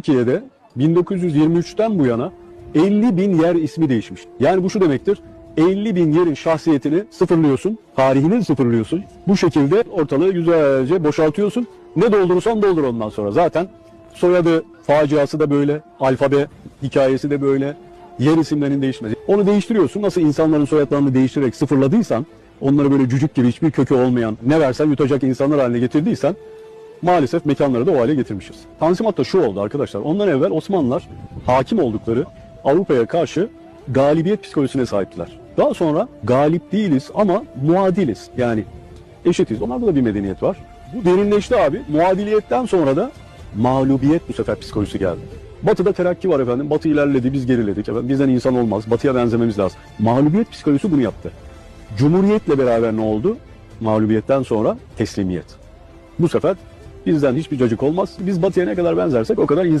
Türkiye'de 1923'ten bu yana 50 bin yer ismi değişmiş. Yani bu şu demektir. 50 bin yerin şahsiyetini sıfırlıyorsun, tarihini sıfırlıyorsun. Bu şekilde ortalığı güzelce boşaltıyorsun. Ne doldurursan doldur ondan sonra. Zaten soyadı faciası da böyle, alfabe hikayesi de böyle, yer isimlerinin değişmesi. Onu değiştiriyorsun. Nasıl insanların soyadlarını değiştirerek sıfırladıysan, onları böyle cücük gibi hiçbir kökü olmayan, ne versen yutacak insanlar haline getirdiysen, maalesef mekanları da o hale getirmişiz. Tanzimat da şu oldu arkadaşlar. Ondan evvel Osmanlılar hakim oldukları Avrupa'ya karşı galibiyet psikolojisine sahiptiler. Daha sonra galip değiliz ama muadiliz. Yani eşitiz. Onlarda da bir medeniyet var. Bu derinleşti abi. Muadiliyetten sonra da mağlubiyet bu sefer psikolojisi geldi. Batı'da terakki var efendim. Batı ilerledi, biz geriledik. Efendim, bizden insan olmaz. Batı'ya benzememiz lazım. Mağlubiyet psikolojisi bunu yaptı. Cumhuriyetle beraber ne oldu? Mağlubiyetten sonra teslimiyet. Bu sefer bizden hiçbir cacık olmaz. Biz batıya ne kadar benzersek o kadar insan